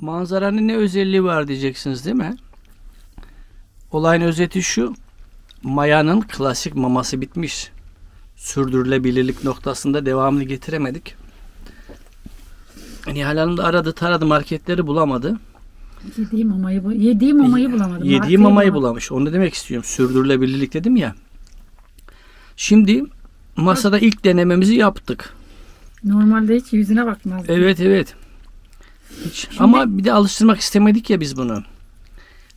Manzaranın ne özelliği var diyeceksiniz değil mi? Olayın özeti şu. Maya'nın klasik maması bitmiş. Sürdürülebilirlik noktasında devamını getiremedik. Nihal Hanım da aradı taradı marketleri bulamadı. Yediğim mamayı, bu- yediğim mamayı bulamadım. Yediği mamayı bulamadım. bulamış. Onu demek istiyorum. Sürdürülebilirlik dedim ya. Şimdi masada ilk denememizi yaptık. Normalde hiç yüzüne bakmazdım. Evet evet. Hiç. Ama bir de alıştırmak istemedik ya biz bunu.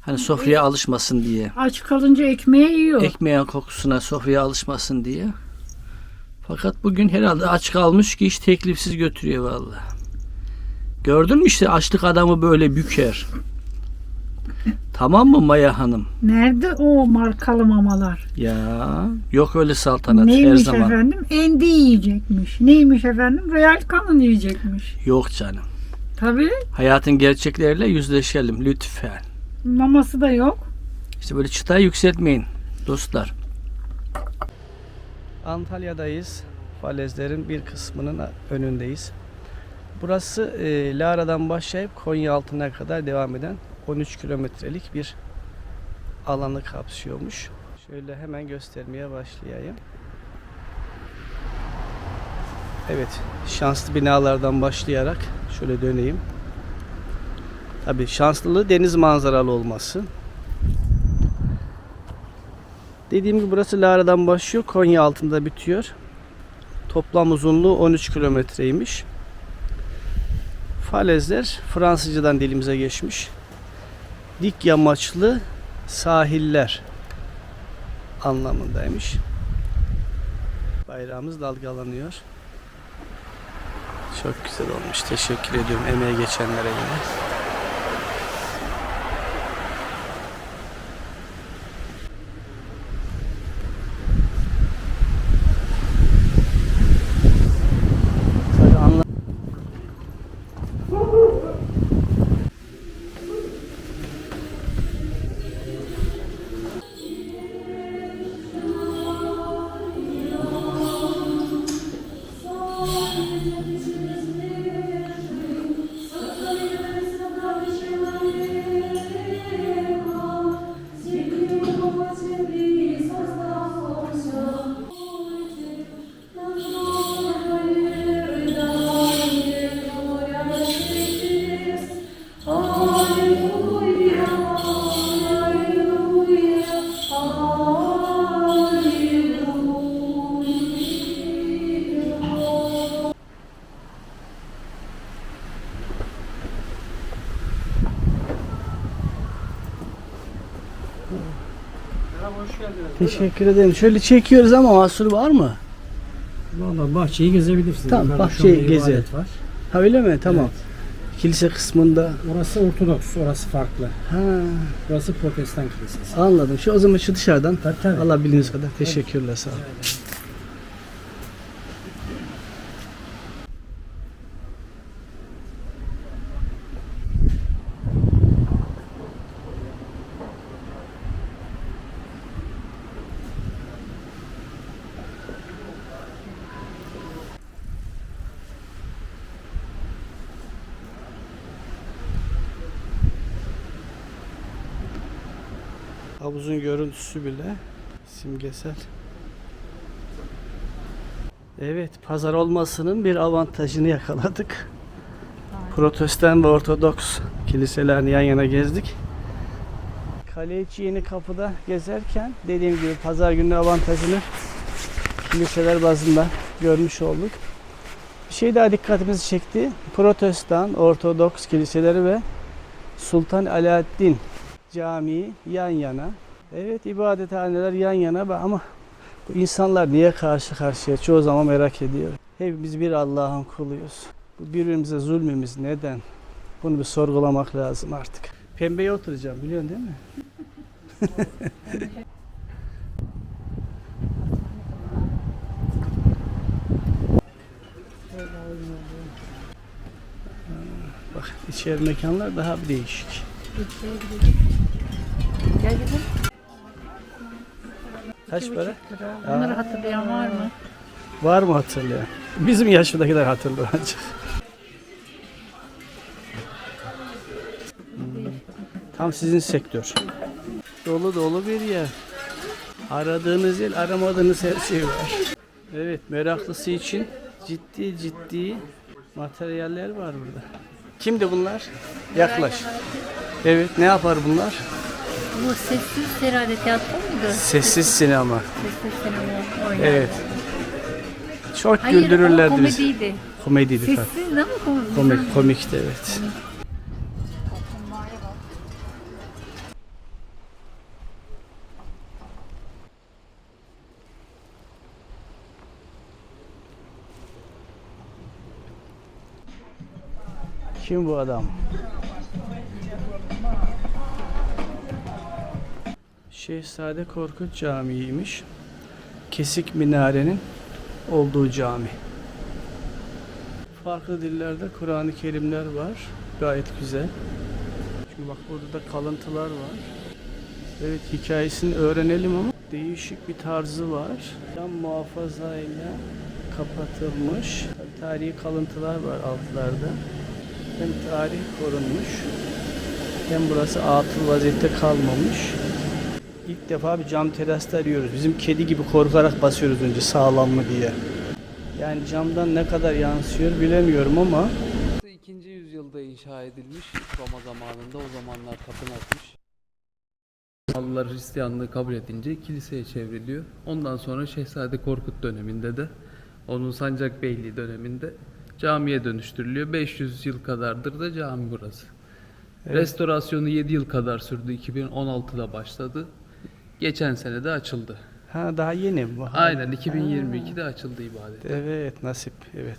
Hani sofraya alışmasın diye. Aç kalınca ekmeğe yiyor. Ekmeğin kokusuna sofraya alışmasın diye. Fakat bugün herhalde aç kalmış ki hiç teklifsiz götürüyor vallahi. Gördün mü işte açlık adamı böyle büker. Tamam mı Maya Hanım? Nerede o markalı mamalar? Ya yok öyle saltanat her Neymiş zaman. efendim? Endi yiyecekmiş. Neymiş efendim? Royal Canin yiyecekmiş. Yok canım. Tabii. Hayatın gerçekleriyle yüzleşelim lütfen. Maması da yok. İşte böyle çıtayı yükseltmeyin dostlar. Antalya'dayız. Falezlerin bir kısmının önündeyiz. Burası e, Lara'dan başlayıp Konya altına kadar devam eden 13 kilometrelik bir alanı kapsıyormuş. Şöyle hemen göstermeye başlayayım. Evet, şanslı binalardan başlayarak şöyle döneyim. Tabii şanslılığı deniz manzaralı olması. Dediğim gibi burası Lara'dan başlıyor. Konya altında bitiyor. Toplam uzunluğu 13 kilometreymiş. Falezler Fransızcadan dilimize geçmiş. Dik yamaçlı sahiller anlamındaymış. Bayrağımız dalgalanıyor. Çok güzel olmuş. Teşekkür ediyorum emeğe geçenlere yine. Teşekkür ederim. Şöyle çekiyoruz ama mahsur var mı? Valla bahçeyi gezebilirsin. Tamam, Yukarıda bahçeyi şu anda geze. ibadet Var. Ha öyle mi? Tamam. Kilise kısmında. Orası Ortodoks, orası farklı. Ha, Burası Protestan kilisesi. anladım. Şu o zaman şu dışarıdan Tabii tabii. alabildiğiniz kadar. Teşekkürler sağ olun. Havuzun görüntüsü bile simgesel. Evet, pazar olmasının bir avantajını yakaladık. Protestan ve Ortodoks kiliselerini yan yana gezdik. Kale içi yeni kapıda gezerken dediğim gibi pazar günü avantajını kiliseler bazında görmüş olduk. Bir şey daha dikkatimizi çekti. Protestan, Ortodoks kiliseleri ve Sultan Alaaddin Camii yan yana. Evet ibadethaneler yan yana ama bu insanlar niye karşı karşıya çoğu zaman merak ediyorum. Hepimiz bir Allah'ın kuluyuz. Bu birbirimize zulmümüz neden? Bunu bir sorgulamak lazım artık. Pembeye oturacağım biliyorsun değil mi? Bak içeri mekanlar daha bir değişik. Gel gidelim. Kaç para? Bunları hatırlayan var mı? Var mı hatırlayan? Bizim yaşındakiler hatırlıyor ancak. Tam sizin sektör. Dolu dolu bir yer. Aradığınız yer, aramadığınız her şey var. Evet, meraklısı için ciddi ciddi materyaller var burada. Kimdi bunlar? Yaklaş. Evet, ne yapar bunlar? Bu sessiz herhalde tiyatro muydu? Sessiz sinema. Sessiz sinema oynar. Evet. Çok Hayır güldürürlerdi bizi. komediydi. Komediydi. Sessiz ama komedi. Komik, komikti evet. Kim bu adam? Şehzade Korkut Camii'ymiş. Kesik minarenin olduğu cami. Farklı dillerde Kur'an-ı Kerimler var. Gayet güzel. Şimdi bak burada da kalıntılar var. Evet hikayesini öğrenelim ama değişik bir tarzı var. Cam muhafazayla kapatılmış. Tarihi kalıntılar var altlarda. Hem tarih korunmuş hem burası atıl vaziyette kalmamış. İlk defa bir cam terasta arıyoruz. Bizim kedi gibi korkarak basıyoruz önce sağlam mı diye. Yani camdan ne kadar yansıyor bilemiyorum ama 2. yüzyılda inşa edilmiş Roma zamanında o zamanlar tapınakmış. Halılar Hristiyanlığı kabul edince kiliseye çevriliyor. Ondan sonra Şehzade Korkut döneminde de onun Sancak Beyliği döneminde camiye dönüştürülüyor. 500 yıl kadardır da cami burası. Restorasyonu 7 yıl kadar sürdü. 2016'da başladı. Geçen sene de açıldı. ha daha yeni bu. Aynen 2022'de açıldı ibadet. Evet nasip evet.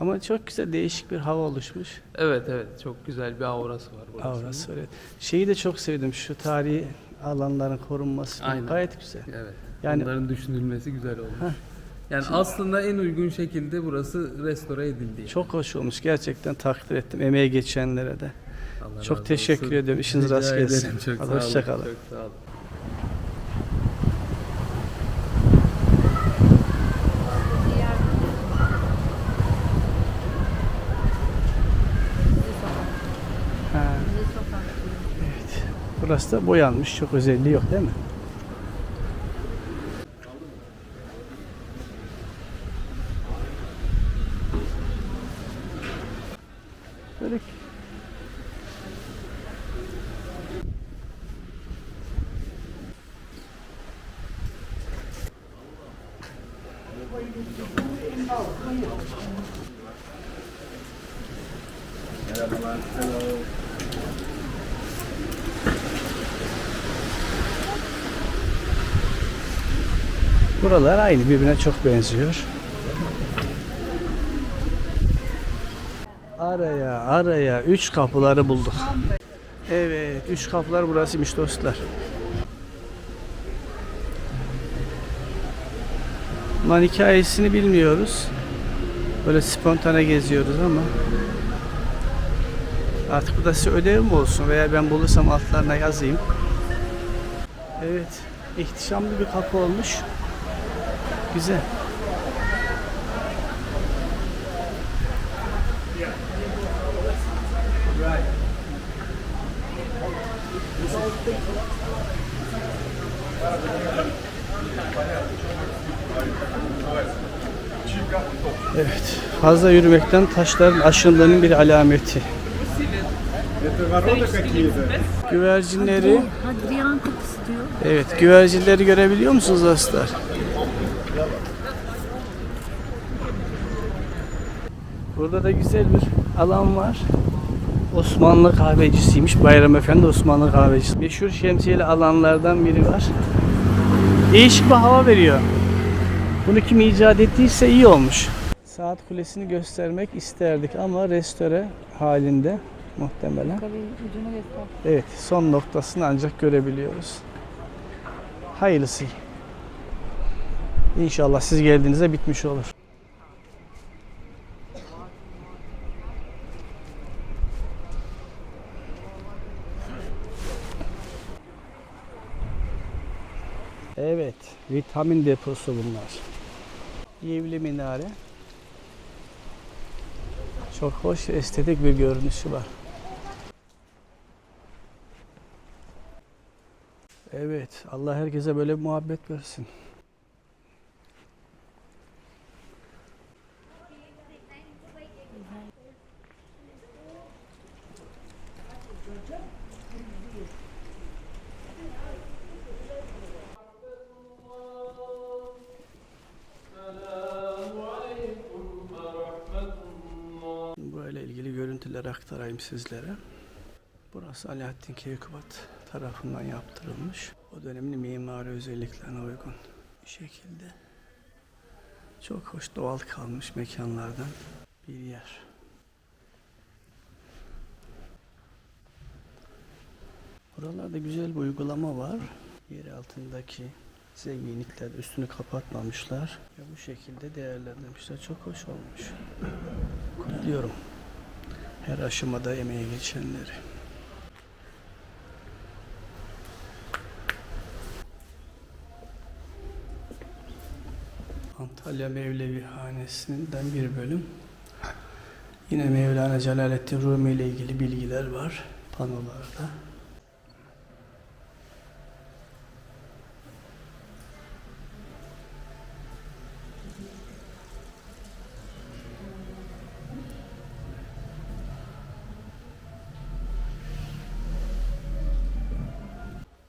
Ama çok güzel değişik bir hava oluşmuş. Evet evet çok güzel bir aurası var burasının. Aurası evet. Şeyi de çok sevdim şu tarihi alanların korunması. Aynen. Gayet güzel. Evet. Yani- Onların düşünülmesi güzel olmuş. Heh. Yani aslında en uygun şekilde burası restore edildi. yani. Çok hoş olmuş gerçekten takdir ettim emeği geçenlere de. Allah çok teşekkür olsun. ediyorum. İşiniz Rica rast gelsin. ederim. Çok sağ olun. hoşça kalın. Çok sağ olun. Ha, Müze sokak. evet. Burası da boyanmış. Çok özelliği yok değil mi? Böyle Buralar aynı birbirine çok benziyor. Araya araya üç kapıları bulduk. Evet üç kapılar burasıymış dostlar. Bunların hikayesini bilmiyoruz. Böyle spontane geziyoruz ama artık bu da size ödev mi olsun veya ben bulursam altlarına yazayım. Evet ihtişamlı bir kapı olmuş. Güzel. Evet, fazla yürümekten taşların aşındığının bir alameti. Güvercinleri, Hadrian kapısı diyor. evet güvercinleri görebiliyor musunuz dostlar? Burada da güzel bir alan var. Osmanlı kahvecisiymiş. Bayram Efendi Osmanlı kahvecisi. Meşhur şemsiyeli alanlardan biri var. Değişik bir hava veriyor. Bunu kim icat ettiyse iyi olmuş. Saat kulesini göstermek isterdik ama restore halinde muhtemelen. Tabii ucunu göster. Evet, son noktasını ancak görebiliyoruz. Hayırlısı. İnşallah siz geldiğinizde bitmiş olur. Evet, vitamin deposu bunlar. Yivli minare. Çok hoş, estetik bir görünüşü var. Evet, Allah herkese böyle muhabbet versin. Aktarayım sizlere. Burası Alaaddin Keykubat tarafından yaptırılmış. O dönemin mimari özelliklerine uygun bir şekilde. Çok hoş doğal kalmış mekanlardan bir yer. Buralarda güzel bir uygulama var. Yer altındaki zenginlikler üstünü kapatmamışlar. Ve bu şekilde değerlendirmişler. Çok hoş olmuş. Kutluyorum. Her aşamada emeği geçenleri. Antalya Mevlevi Hanesi'nden bir bölüm. Yine Mevlana Celaleddin Rumi ile ilgili bilgiler var panolarda.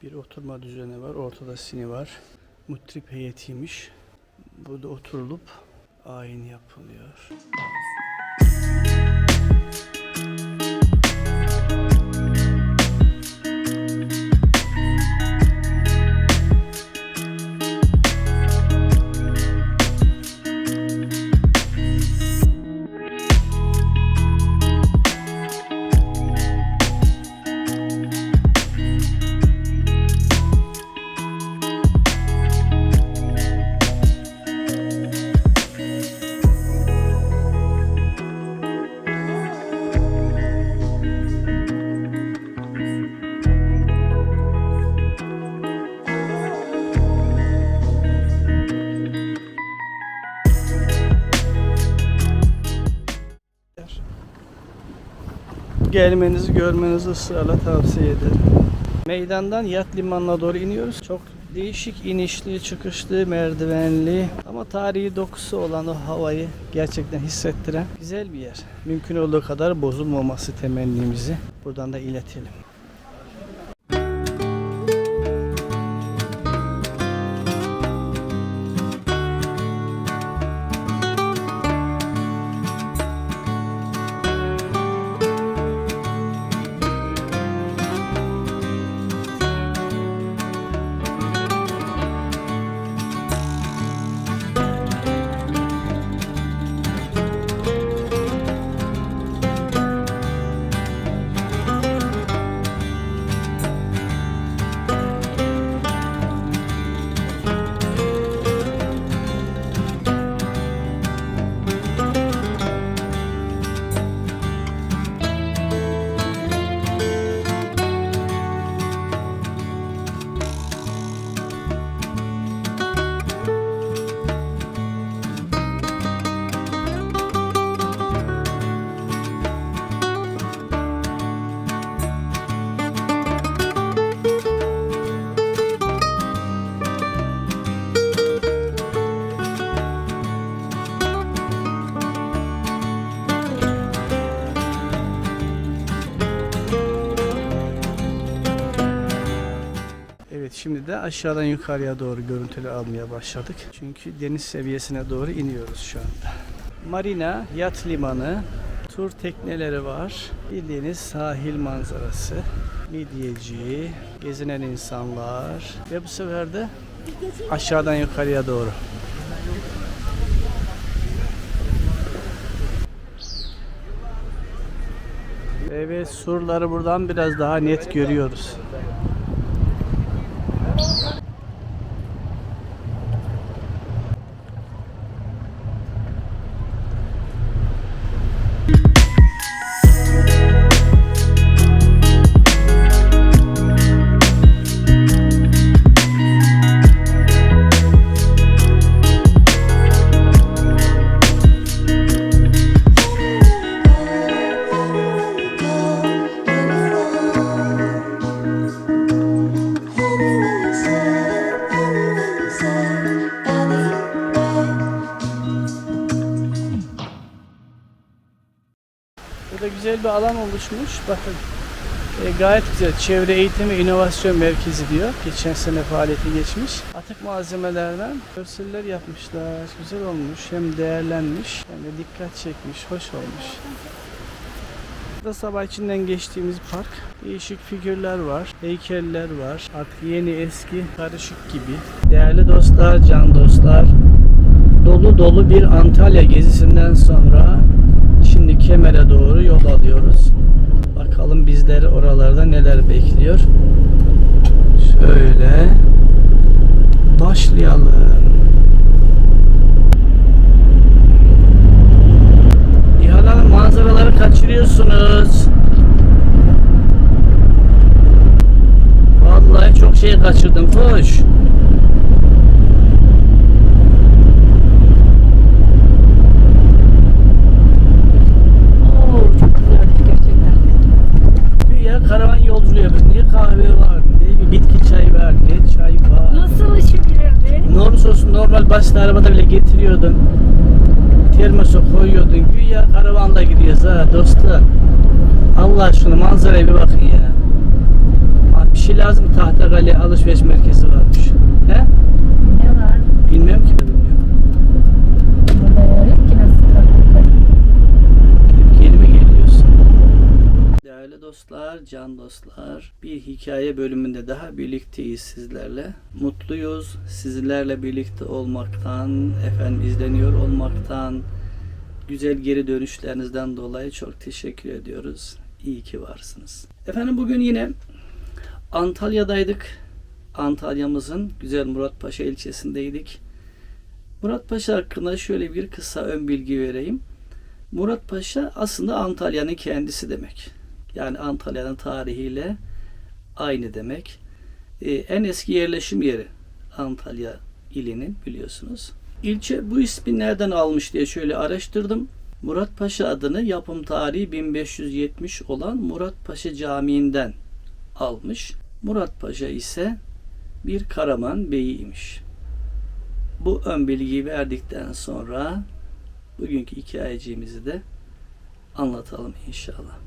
Bir oturma düzeni var. Ortada sini var. Mutrip heyetiymiş. Burada oturulup ayin yapılıyor. Gelmenizi, görmenizi ısrarla tavsiye ederim. Meydandan yat limanına doğru iniyoruz. Çok değişik inişli, çıkışlı, merdivenli ama tarihi dokusu olan o havayı gerçekten hissettiren güzel bir yer. Mümkün olduğu kadar bozulmaması temennimizi buradan da iletelim. Evet şimdi de aşağıdan yukarıya doğru görüntüler almaya başladık. Çünkü deniz seviyesine doğru iniyoruz şu anda. Marina, yat limanı, tur tekneleri var. Bildiğiniz sahil manzarası. Midyeci, gezinen insanlar ve bu sefer de aşağıdan yukarıya doğru. Evet surları buradan biraz daha net görüyoruz. Oluşmuş. Bakın e, gayet güzel. Çevre Eğitim ve İnovasyon Merkezi diyor. Geçen sene faaliyete geçmiş. Atık malzemelerden görseller yapmışlar. Güzel olmuş. Hem değerlenmiş hem de dikkat çekmiş. Hoş olmuş. Burada sabah içinden geçtiğimiz park. Değişik figürler var. Heykeller var. Artık yeni eski karışık gibi. Değerli dostlar, can dostlar. Dolu dolu bir Antalya gezisinden sonra şimdi Kemer'e doğru yol alıyoruz. Bakalım bizleri oralarda neler bekliyor. Şöyle başlayalım. Nihal Hanım manzaraları kaçırıyorsunuz. Vallahi çok şey kaçırdın. Koş. Oo çok güzelmiş gerçekten. Güya karavan yolculuğu yapıyoruz. Ne kahve var, ne bir bitki çayı var, ne çay var. Nasıl içilirdi? Olursa olsun normal basit arabada bile getiriyordun. Termosa koyuyordun. Güya karavanla gidiyoruz ha dostlar. Allah aşkına manzaraya bir bakın ya. Abi Bir şey lazım Tahtakale alışveriş merkezi varmış. He? Ne var? Bilmiyorum ki de bilmiyorum. Burada yok ki nasıl kalkacak? Gidip geri mi geliyorsun? Değerli dostlar, can dostlar, bir hikaye bölümünde daha birlikteyiz sizlerle. Mutluyuz sizlerle birlikte olmaktan, efendim izleniyor olmaktan, güzel geri dönüşlerinizden dolayı çok teşekkür ediyoruz. İyi ki varsınız. Efendim bugün yine Antalya'daydık. Antalya'mızın güzel Muratpaşa ilçesindeydik. Muratpaşa hakkında şöyle bir kısa ön bilgi vereyim. Murat Paşa aslında Antalya'nın kendisi demek. Yani Antalya'nın tarihiyle aynı demek. Ee, en eski yerleşim yeri Antalya ilinin biliyorsunuz. İlçe bu ismi nereden almış diye şöyle araştırdım. Murat Paşa adını yapım tarihi 1570 olan Murat Paşa Camii'nden almış. Murat Paşa ise bir Karaman beyiymiş. Bu ön bilgiyi verdikten sonra bugünkü hikayeciğimizi de anlatalım inşallah.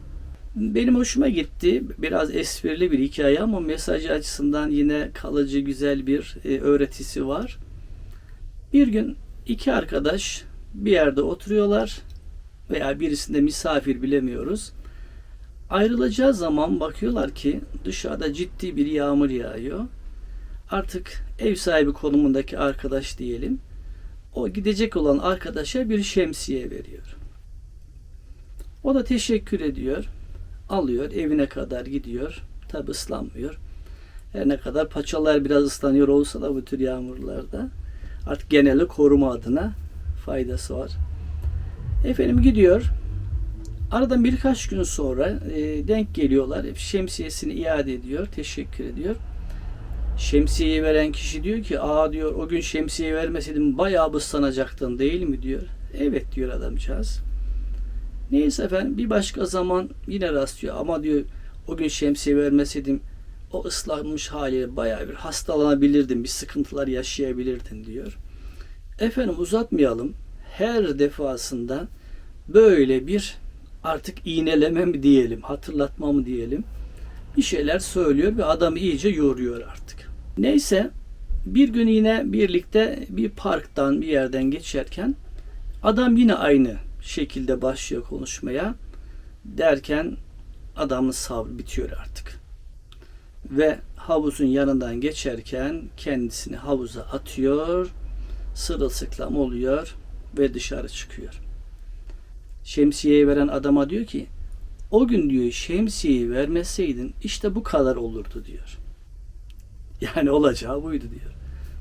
Benim hoşuma gitti. Biraz esprili bir hikaye ama mesajı açısından yine kalıcı güzel bir e, öğretisi var. Bir gün iki arkadaş bir yerde oturuyorlar veya birisinde misafir bilemiyoruz. Ayrılacağı zaman bakıyorlar ki dışarıda ciddi bir yağmur yağıyor. Artık ev sahibi konumundaki arkadaş diyelim o gidecek olan arkadaşa bir şemsiye veriyor. O da teşekkür ediyor. Alıyor evine kadar gidiyor. Tabi ıslanmıyor. Her ne kadar paçalar biraz ıslanıyor olsa da bu tür yağmurlarda artık genelde koruma adına faydası var. Efendim gidiyor. Aradan birkaç gün sonra e, denk geliyorlar. Şemsiyesini iade ediyor. Teşekkür ediyor. Şemsiyeyi veren kişi diyor ki aa diyor o gün şemsiye vermeseydim bayağı ıslanacaktın değil mi diyor. Evet diyor adamcağız. Neyse efendim bir başka zaman yine rastlıyor ama diyor o gün şemsiye vermeseydim o ıslanmış haliyle bayağı bir hastalanabilirdin, bir sıkıntılar yaşayabilirdin diyor. Efendim uzatmayalım. Her defasında böyle bir artık iğneleme mi diyelim, hatırlatma mı diyelim bir şeyler söylüyor ve adamı iyice yoruyor artık. Neyse bir gün yine birlikte bir parktan bir yerden geçerken adam yine aynı şekilde başlıyor konuşmaya derken adamın sabrı bitiyor artık. Ve havuzun yanından geçerken kendisini havuza atıyor, sırılsıklam oluyor ve dışarı çıkıyor. Şemsiyeyi veren adama diyor ki o gün diyor şemsiyeyi vermeseydin işte bu kadar olurdu diyor. Yani olacağı buydu diyor.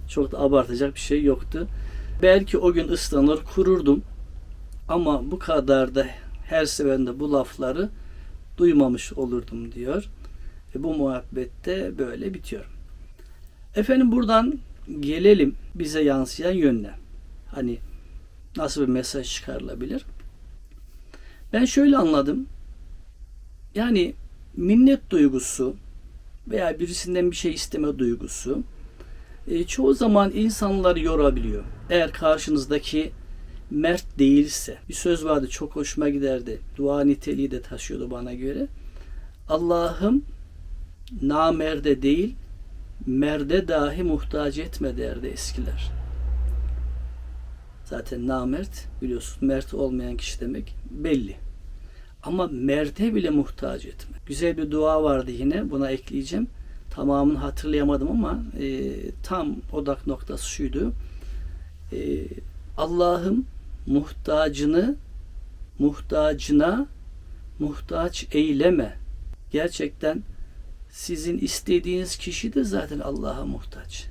Çok da abartacak bir şey yoktu. Belki o gün ıslanır kururdum ama bu kadar da her seferinde bu lafları duymamış olurdum diyor. Ve bu muhabbette böyle bitiyor. Efendim buradan gelelim bize yansıyan yönle. Hani nasıl bir mesaj çıkarılabilir? Ben şöyle anladım. Yani minnet duygusu veya birisinden bir şey isteme duygusu e, çoğu zaman insanları yorabiliyor. Eğer karşınızdaki mert değilse, bir söz vardı çok hoşuma giderdi. Dua niteliği de taşıyordu bana göre. Allah'ım namerde değil, merde dahi muhtaç etme derdi eskiler. Zaten namert biliyorsun mert olmayan kişi demek belli. Ama merde bile muhtaç etme. Güzel bir dua vardı yine buna ekleyeceğim. Tamamını hatırlayamadım ama e, tam odak noktası şuydu. E, Allah'ım muhtacını muhtacına muhtaç eyleme. Gerçekten sizin istediğiniz kişi de zaten Allah'a muhtaç.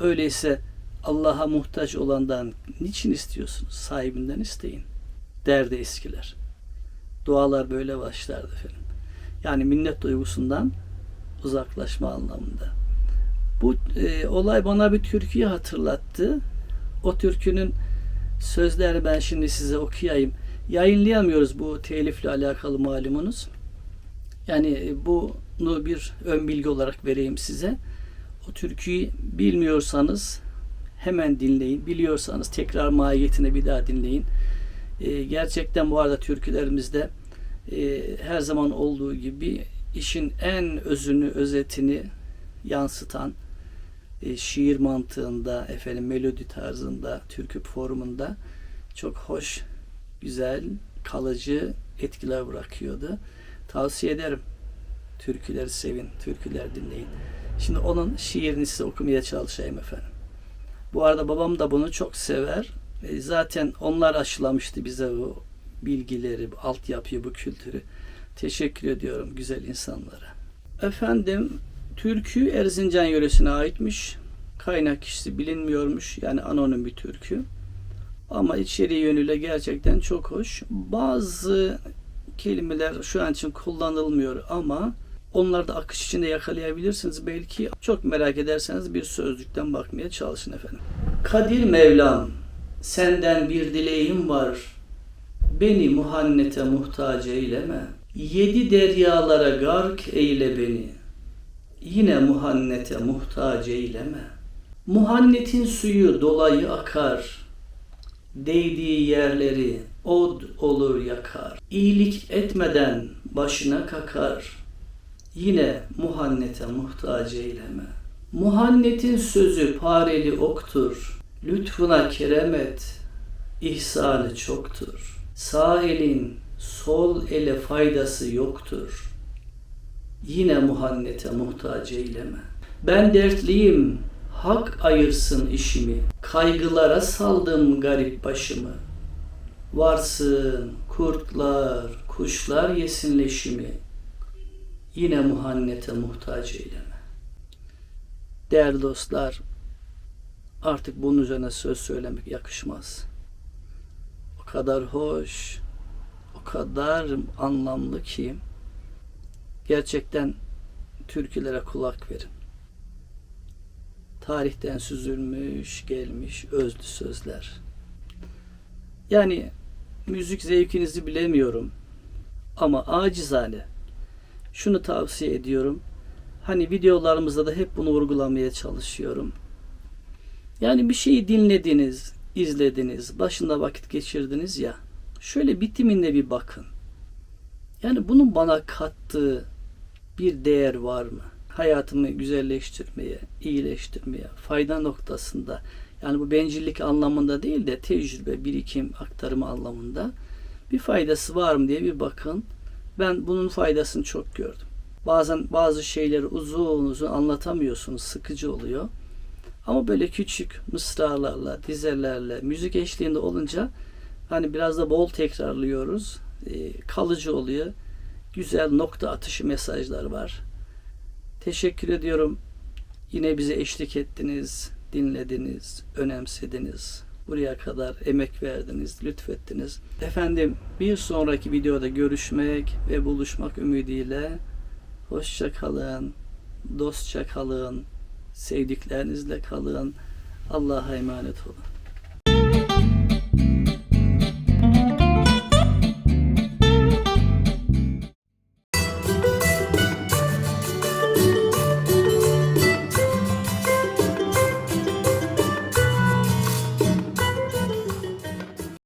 Öyleyse Allah'a muhtaç olandan niçin istiyorsunuz? Sahibinden isteyin. Derdi eskiler. Dualar böyle başlardı efendim. Yani minnet duygusundan uzaklaşma anlamında. Bu e, olay bana bir türküyü hatırlattı. O türkünün sözlerini ben şimdi size okuyayım. Yayınlayamıyoruz bu telifle alakalı malumunuz. Yani e, bunu bir ön bilgi olarak vereyim size. O türküyü bilmiyorsanız hemen dinleyin. Biliyorsanız tekrar mahiyetine bir daha dinleyin. E, gerçekten bu arada türkülerimizde e, her zaman olduğu gibi işin en özünü, özetini yansıtan e, şiir mantığında, efendim melodi tarzında, türkü formunda çok hoş, güzel, kalıcı etkiler bırakıyordu. Tavsiye ederim. Türküleri sevin, türküler dinleyin. Şimdi onun şiirini size okumaya çalışayım efendim. Bu arada babam da bunu çok sever. E, zaten onlar aşılamıştı bize bu bilgileri, bu altyapıyı, bu kültürü. Teşekkür ediyorum güzel insanlara. Efendim, türkü Erzincan yöresine aitmiş. Kaynak kişisi bilinmiyormuş. Yani anonim bir türkü. Ama içeriği yönüyle gerçekten çok hoş. Bazı kelimeler şu an için kullanılmıyor ama onları da akış içinde yakalayabilirsiniz. Belki çok merak ederseniz bir sözlükten bakmaya çalışın efendim. Kadir Mevlam, senden bir dileğim var. Beni muhannete muhtaç eyleme. Yedi deryalara gark eyle beni. Yine muhannete muhtaç eyleme. Muhannetin suyu dolayı akar. Değdiği yerleri od olur yakar. İyilik etmeden başına kakar. Yine muhannete muhtaç eyleme. Muhannetin sözü pareli oktur. Lütfuna keremet, ihsanı çoktur. Sağ elin sol ele faydası yoktur. Yine muhannete muhtaç eyleme. Ben dertliyim, hak ayırsın işimi. Kaygılara saldım garip başımı. Varsın kurtlar, kuşlar yesin leşimi. Yine muhannete muhtaç eyleme. Değerli dostlar, artık bunun üzerine söz söylemek yakışmaz. O kadar hoş, o kadar anlamlı ki gerçekten türkülere kulak verin. Tarihten süzülmüş, gelmiş özlü sözler. Yani müzik zevkinizi bilemiyorum ama acizane şunu tavsiye ediyorum. Hani videolarımızda da hep bunu vurgulamaya çalışıyorum. Yani bir şeyi dinlediniz, izlediniz, başında vakit geçirdiniz ya. Şöyle bitiminde bir bakın. Yani bunun bana kattığı bir değer var mı? Hayatımı güzelleştirmeye, iyileştirmeye, fayda noktasında yani bu bencillik anlamında değil de tecrübe, birikim, aktarımı anlamında bir faydası var mı diye bir bakın. Ben bunun faydasını çok gördüm. Bazen bazı şeyleri uzun uzun anlatamıyorsunuz, sıkıcı oluyor. Ama böyle küçük mısralarla, dizelerle, müzik eşliğinde olunca hani biraz da bol tekrarlıyoruz. E, kalıcı oluyor. Güzel nokta atışı mesajlar var. Teşekkür ediyorum. Yine bize eşlik ettiniz, dinlediniz, önemsediniz. Buraya kadar emek verdiniz, lütfettiniz. Efendim bir sonraki videoda görüşmek ve buluşmak ümidiyle hoşça kalın, dostça kalın, sevdiklerinizle kalın. Allah'a emanet olun.